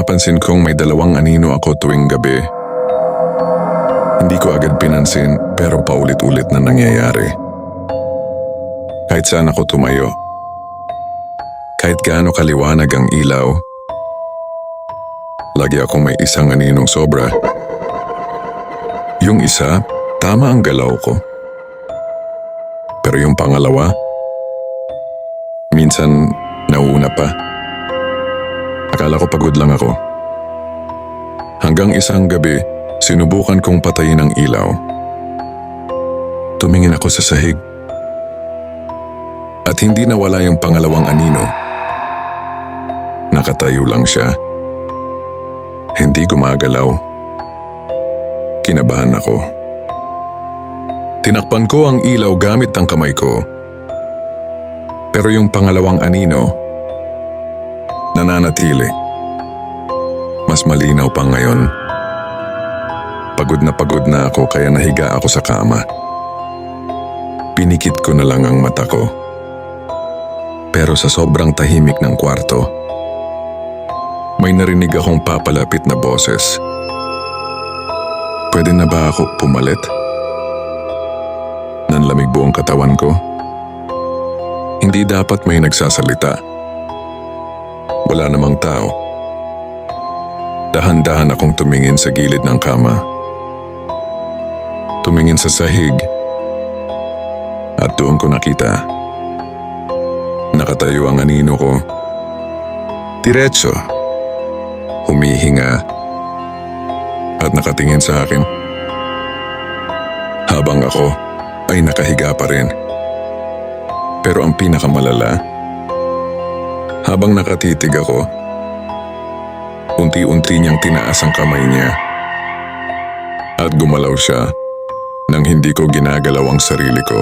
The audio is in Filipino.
napansin kong may dalawang anino ako tuwing gabi. Hindi ko agad pinansin pero paulit-ulit na nangyayari. Kahit saan ako tumayo, kahit gaano kaliwanag ang ilaw, lagi akong may isang aninong sobra. Yung isa, tama ang galaw ko. Pero yung pangalawa, minsan nauna pa. Akala ko pagod lang ako. Hanggang isang gabi, sinubukan kong patayin ang ilaw. Tumingin ako sa sahig. At hindi nawala yung pangalawang anino. Nakatayo lang siya. Hindi gumagalaw. Kinabahan ako. Tinakpan ko ang ilaw gamit ang kamay ko. Pero yung pangalawang anino, nananatili. Mas malinaw pa ngayon. Pagod na pagod na ako kaya nahiga ako sa kama. Pinikit ko na lang ang mata ko. Pero sa sobrang tahimik ng kwarto, may narinig akong papalapit na boses. Pwede na ba ako pumalit? Nanlamig buong katawan ko. Hindi dapat may nagsasalita. Wala namang tao. Dahan-dahan akong tumingin sa gilid ng kama. Tumingin sa sahig. At doon ko nakita. Nakatayo ang anino ko. Diretso. Humihinga. At nakatingin sa akin. Habang ako ay nakahiga pa rin. Pero ang pinakamalala, habang nakatitig ako, unti-unti niyang tinaas ang kamay niya. At gumalaw siya nang hindi ko ginagalaw ang sarili ko.